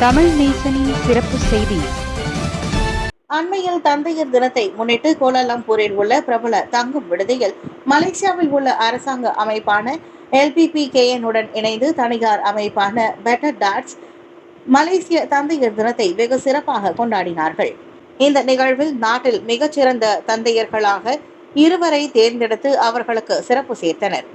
தமிழ் நேசனின் சிறப்பு செய்தி. அண்மையில் தந்தையர் தினத்தை முன்னிட்டு கோலாலம்பூரில் உள்ள பிரபல தங்கும் விடுதியில் மலேசியாவில் உள்ள அரசாங்க அமைப்பான எல்பிபிகேஎனுடன் இணைந்து தனியார் அமைப்பான பெட்டர் டாட்ஸ் மலேசிய தந்தையர் தினத்தை வெகு சிறப்பாக கொண்டாடினார்கள். இந்த நிகழ்வில் நாட்டில் மிகச்சிறந்த தந்தையர்களாக இருவரை தேர்ந்தெடுத்து அவர்களுக்கு சிறப்பு சேர்த்தனர்.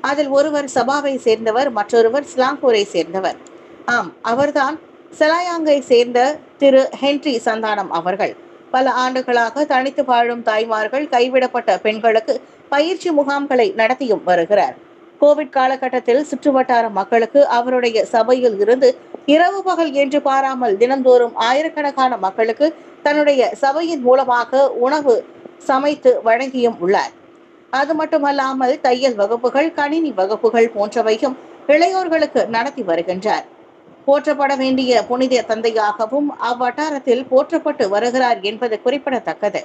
அதில் ஒருவர் சபாவை சேர்ந்தவர் மற்றொருவர் ஸ்லாங்கூரை சேர்ந்தவர். ஆம் அவர்தான் செலாயாங்கை சேர்ந்த திரு ஹென்றி சந்தானம் அவர்கள். பல ஆண்டுகளாக தனித்து வாழும் தாய்மார்கள் கைவிடப்பட்ட பெண்களுக்கு பயிற்சி முகாம்களை நடத்தியும் வருகிறார். கோவிட் காலகட்டத்தில் சுற்றுவட்டார மக்களுக்கு அவருடைய சபையில் இருந்து இரவு பகல் என்று பாராமல் தினந்தோறும் ஆயிரக்கணக்கான மக்களுக்கு தன்னுடைய சபையின் மூலமாக உணவு சமைத்து வழங்கியும் உள்ளார். அது மட்டுமல்லாமல் தையல் வகுப்புகள் கணினி வகுப்புகள் போன்றவையும் இளையோர்களுக்கு நடத்தி வருகின்றார். போற்றப்பட வேண்டிய புனித தந்தையாகவும் அவ்வட்டாரத்தில் போற்றப்பட்டு வருகிறார் என்பது குறிப்பிடத்தக்கது.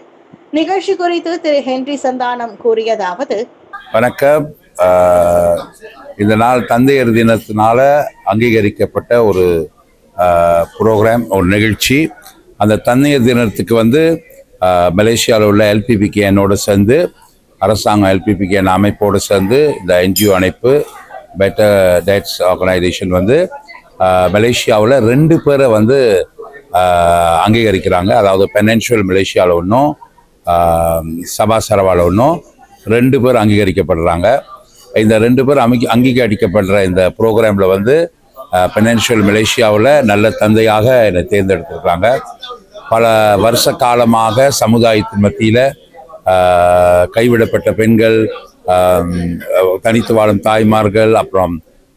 நிகழ்ச்சி குறித்து திரு. ஹென்றி சந்தானம் கூறியதாவது வணக்கம். இந்த நாள் தந்தையர் தினத்தினால அங்கீகரிக்கப்பட்ட ஒரு ப்ரோக்ராம் ஒரு நிகழ்ச்சி. அந்த தந்தையர் தினத்துக்கு வந்து மலேசியாவில் உள்ள எல்பிபிகே சேர்ந்து அரசாங்கம் எல்பிபிகேன் அமைப்போடு சேர்ந்து இந்த என்ஜிஓ அமைப்பு பெட்டர் டேட்ஸ் ஆர்கனைசேஷன் வந்து மலேசியாவில் ரெண்டு பேரை வந்து அங்கீகரிக்கிறாங்க. அதாவது பெனன்ஷுவல் மலேசியாவில் ஒன்றும் சபா சரவாவில் ஒன்றும் ரெண்டு பேர் அங்கீகரிக்கப்படுறாங்க. இந்த ரெண்டு பேர் அங்கீ அங்கீகரிக்கப்படுற இந்த ப்ரோக்ராமில் வந்து பெனன்ஷியல் மலேசியாவில் நல்ல தந்தையாக என்னை தேர்ந்தெடுத்துருக்காங்க பல வருஷ காலமாக சமுதாயத்தின் மத்தியில் கைவிடப்பட்ட பெண்கள் தனித்து வாழும் தாய்மார்கள் அப்புறம்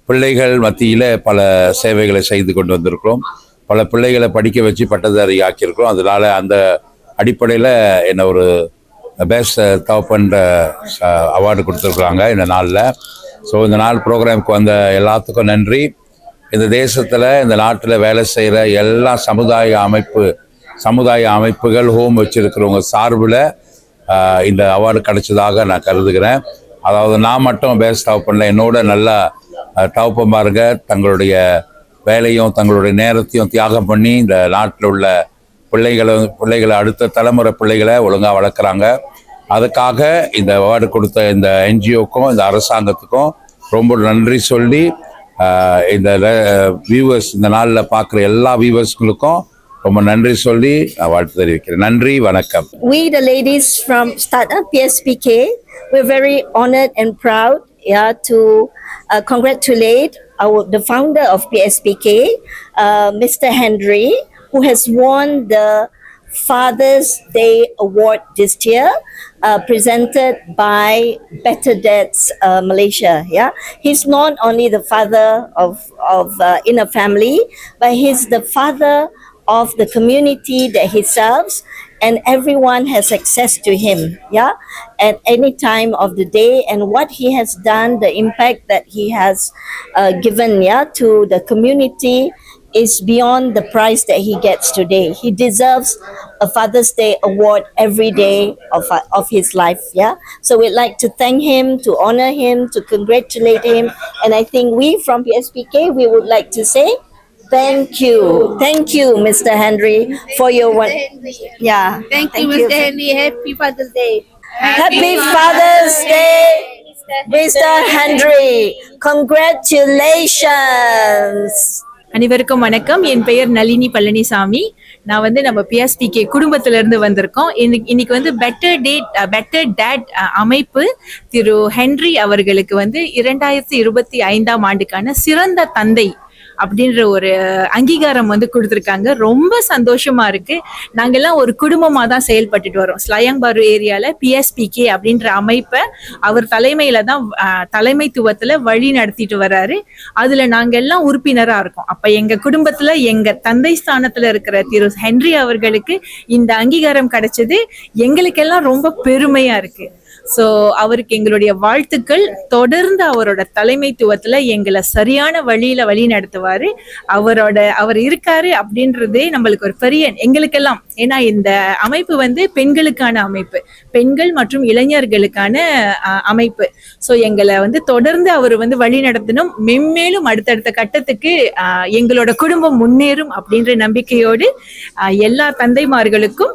பிள்ளைகள் மத்தியில் பல சேவைகளை செய்து கொண்டு வந்திருக்கிறோம். பல பிள்ளைகளை படிக்க வச்சு பட்டதாரி ஆக்கியிருக்கிறோம். அதனால் அந்த அடிப்படையில் என்னை ஒரு பெஸ்ட் தவப்பன்ற அவார்டு கொடுத்துருக்குறாங்க இந்த நாளில். ஸோ இந்த நாள் ப்ரோக்ராமுக்கு வந்த எல்லாத்துக்கும் நன்றி. இந்த தேசத்தில் இந்த நாட்டில் வேலை செய்கிற எல்லா சமுதாய அமைப்பு சமுதாய அமைப்புகள் ஹோம் வச்சுருக்கிறவங்க சார்பில் இந்த அவார்டு கிடைச்சதாக நான் கருதுகிறேன். அதாவது நான் மட்டும் பேஸ்ட் டவ் பண்ணல என்னோட நல்லா தவப்பமாருங்க தங்களுடைய வேலையும் தங்களுடைய நேரத்தையும் தியாகம் பண்ணி இந்த நாட்டில் உள்ள பிள்ளைகளை பிள்ளைகளை அடுத்த தலைமுறை பிள்ளைகளை ஒழுங்காக வளர்க்குறாங்க. அதுக்காக இந்த அவார்டு கொடுத்த இந்த என்ஜிஓக்கும் இந்த அரசாங்கத்துக்கும் ரொம்ப நன்றி சொல்லி இந்த வியூவர்ஸ் இந்த நாளில் பார்க்குற எல்லா வியூவர்ஸ்களுக்கும் ரொம்ப நன்றி சொல்லி நான் வாழ்த்து தெரிவிக்கிறேன். நன்றி வணக்கம். We the ladies from startup PSPK we're very honored and proud yeah to uh, congratulate our the founder of PSPK uh, Mr Henry who has won the Father's Day Award this year, uh, presented by Better Dads uh, Malaysia. Yeah, he's not only the father of of uh, in a family, but he's the father of the community that he serves and everyone has access to him yeah? At any time of the day and what he has done the impact that he has uh, given yeah to the community is beyond the price that he gets today. He deserves a father's day award every day of, of his life yeah? So we'd like to thank him to honor him to congratulate him and i think we from pspk we would like to say Thank you. Thank you, Mr. Henry, for your one. Yeah. Thank, you, Mr. Henry. Happy Father's Day. Happy Father's Day, Mr. Henry. Congratulations. அனைவருக்கும் வணக்கம் என் பெயர் நளினி பழனிசாமி நான் வந்து நம்ம PSPK குடும்பத்துல இருந்து வந்திருக்கோம் இன்னைக்கு இன்னைக்கு வந்து பெட்டர் டேட் பெட்டர் டேட் அமைப்பு திரு ஹென்றி அவர்களுக்கு வந்து இரண்டாயிரத்தி இருபத்தி ஐந்தாம் ஆண்டுக்கான சிறந்த தந்தை அப்படின்ற ஒரு அங்கீகாரம் வந்து கொடுத்துருக்காங்க. ரொம்ப சந்தோஷமா இருக்கு. நாங்கெல்லாம் ஒரு குடும்பமா தான் செயல்பட்டுட்டு வரோம். ஸ்லயங்பாரு ஏரியால பிஎஸ்பிகே அப்படின்ற அமைப்பை அவர் தலைமையில தான் தலைமைத்துவத்தில் தலைமைத்துவத்துல வழி நடத்திட்டு வர்றாரு அதுல நாங்கள் எல்லாம் உறுப்பினரா இருக்கோம். அப்ப எங்க குடும்பத்துல எங்க தந்தை ஸ்தானத்துல இருக்கிற திரு ஹென்றி அவர்களுக்கு இந்த அங்கீகாரம் கிடைச்சது. எங்களுக்கெல்லாம் ரொம்ப பெருமையா இருக்கு. சோ அவருக்கு எங்களுடைய வாழ்த்துக்கள். தொடர்ந்து அவரோட தலைமைத்துவத்துல எங்களை சரியான வழியில வழி நடத்துவார். பண்ணுவாரு அவரோட அவர் இருக்காரு அப்படின்றதே நம்மளுக்கு ஒரு பெரிய எங்களுக்கெல்லாம் ஏன்னா இந்த அமைப்பு வந்து பெண்களுக்கான அமைப்பு. பெண்கள் மற்றும் இளைஞர்களுக்கான அமைப்பு. ஸோ எங்களை வந்து தொடர்ந்து அவர் வந்து வழி நடத்தணும். மென்மேலும் அடுத்தடுத்த கட்டத்துக்கு எங்களோட குடும்பம் முன்னேறும் அப்படின்ற நம்பிக்கையோடு எல்லா தந்தைமார்களுக்கும்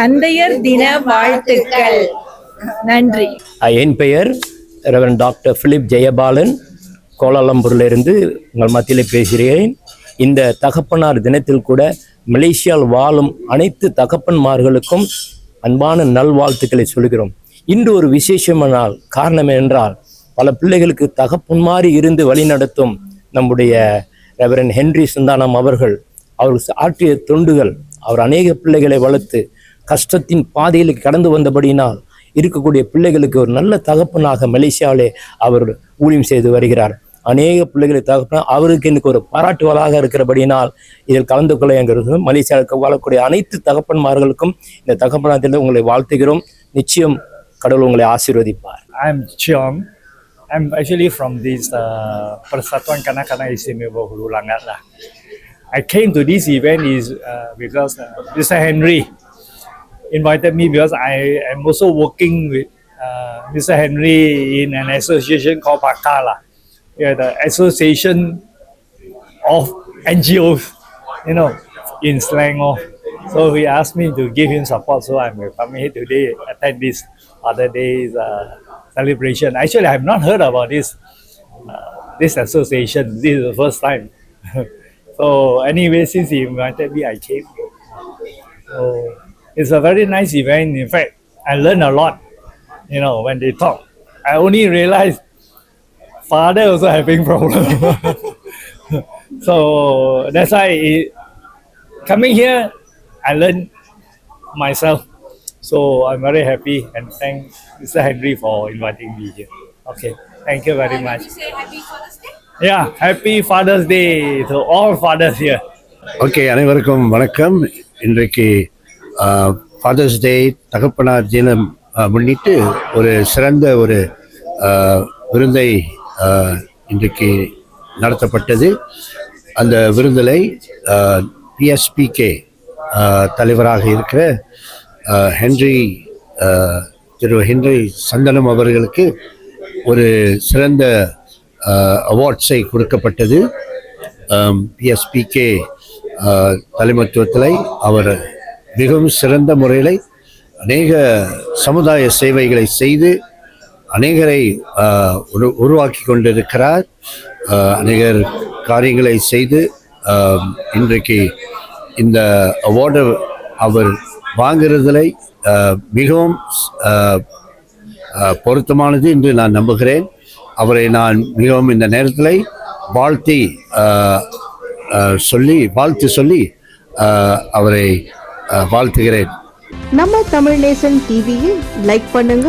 தந்தையர் தின வாழ்த்துக்கள். நன்றி. என் பெயர் ரெவரன் டாக்டர் பிலிப் ஜெயபாலன் கோலாலம்பூரிலிருந்து உங்கள் மத்தியில் பேசுகிறேன். இந்த தகப்பனார் தினத்தில் கூட மலேசியாவில் வாழும் அனைத்து தகப்பன்மார்களுக்கும் அன்பான நல்வாழ்த்துக்களை சொல்கிறோம். இன்று ஒரு விசேஷமான நாள் காரணம் என்றால் பல பிள்ளைகளுக்கு தகப்பன் மாதிரி இருந்து வழிநடத்தும் நம்முடைய ரெவரன் ஹென்றி சுந்தானம் அவர்கள் அவர் ஆற்றிய தொண்டுகள் அவர் அநேக பிள்ளைகளை வளர்த்து கஷ்டத்தின் பாதையில் கடந்து வந்தபடியினால் இருக்கக்கூடிய பிள்ளைகளுக்கு ஒரு நல்ல தகப்பனாக மலேசியாவிலே அவர் ஊழியம் செய்து வருகிறார். அநேக பிள்ளைகளை தகப்பன அவருக்கு இன்னைக்கு ஒரு பாராட்டுவலாக இருக்கிறபடியினால் இதில் கலந்து கொள்ள எங்கிறது மலேசியாவுக்கு வாழக்கூடிய அனைத்து தகப்பன்மார்களுக்கும் இந்த தகப்பனாத்தில் உங்களை வாழ்த்துகிறோம் நிச்சயம் கடவுள் உங்களை ஆசீர்வதிப்பார் I'm Chiong. I'm actually from this uh, Persatuan Kanak-Kanak Istimewa Hulu Langat lah. I came to this event is uh, because uh, Mr. Henry invited me because I am also working with uh, Mr. Henry in an association called PAKA lah. Yeah, the Association of NGOs, you know, in Selangor. So he asked me to give him support. So I'm coming here today, attend this other day's uh, celebration. Actually, I have not heard about this uh, this association. This is the first time. so anyway, since he invited me, I came. So it's a very nice event. In fact, I learned a lot. You know, when they talk, I only realized father also having problem. so that's why it, coming here, I learned myself. So I'm very happy and thank Mr. Henry for inviting me here. Okay, thank you very much. Yeah, happy Father's Day to all fathers here. Okay அனைவருக்கும் வணக்கம் இன்றைக்கு fathers டே தகப்பனார் தினம் ஆ, முன்னிட்டு ஒரு சிறந்த ஒரு ஆ, விருந்தை ஆ, இன்றைக்கு நடத்தப்பட்டது. அந்த விருந்திலை பிஎஸ்பிகே தலைவராக இருக்கிற ஹென்றி திரு ஹென்றி சந்தனம் அவர்களுக்கு ஒரு சிறந்த அவார்ட்ஸை கொடுக்கப்பட்டது. பிஎஸ்பிகே தலைமத்துவத்தில் அவர் மிகவும் சிறந்த முறையில் அநேக சமுதாய சேவைகளை செய்து அநேகரை உரு உருவாக்கி கொண்டிருக்கிறார் அநேகர் காரியங்களை செய்து இன்றைக்கு இந்த அவார்டு அவர் வாங்குறதில் மிகவும் பொருத்தமானது என்று நான் நம்புகிறேன். அவரை நான் மிகவும் இந்த நேரத்தில் வாழ்த்தி சொல்லி வாழ்த்து சொல்லி அவரை வாழ்த்துகிறேன். நம்ம தமிழ் நேசன் டிவியை லைக் பண்ணுங்க.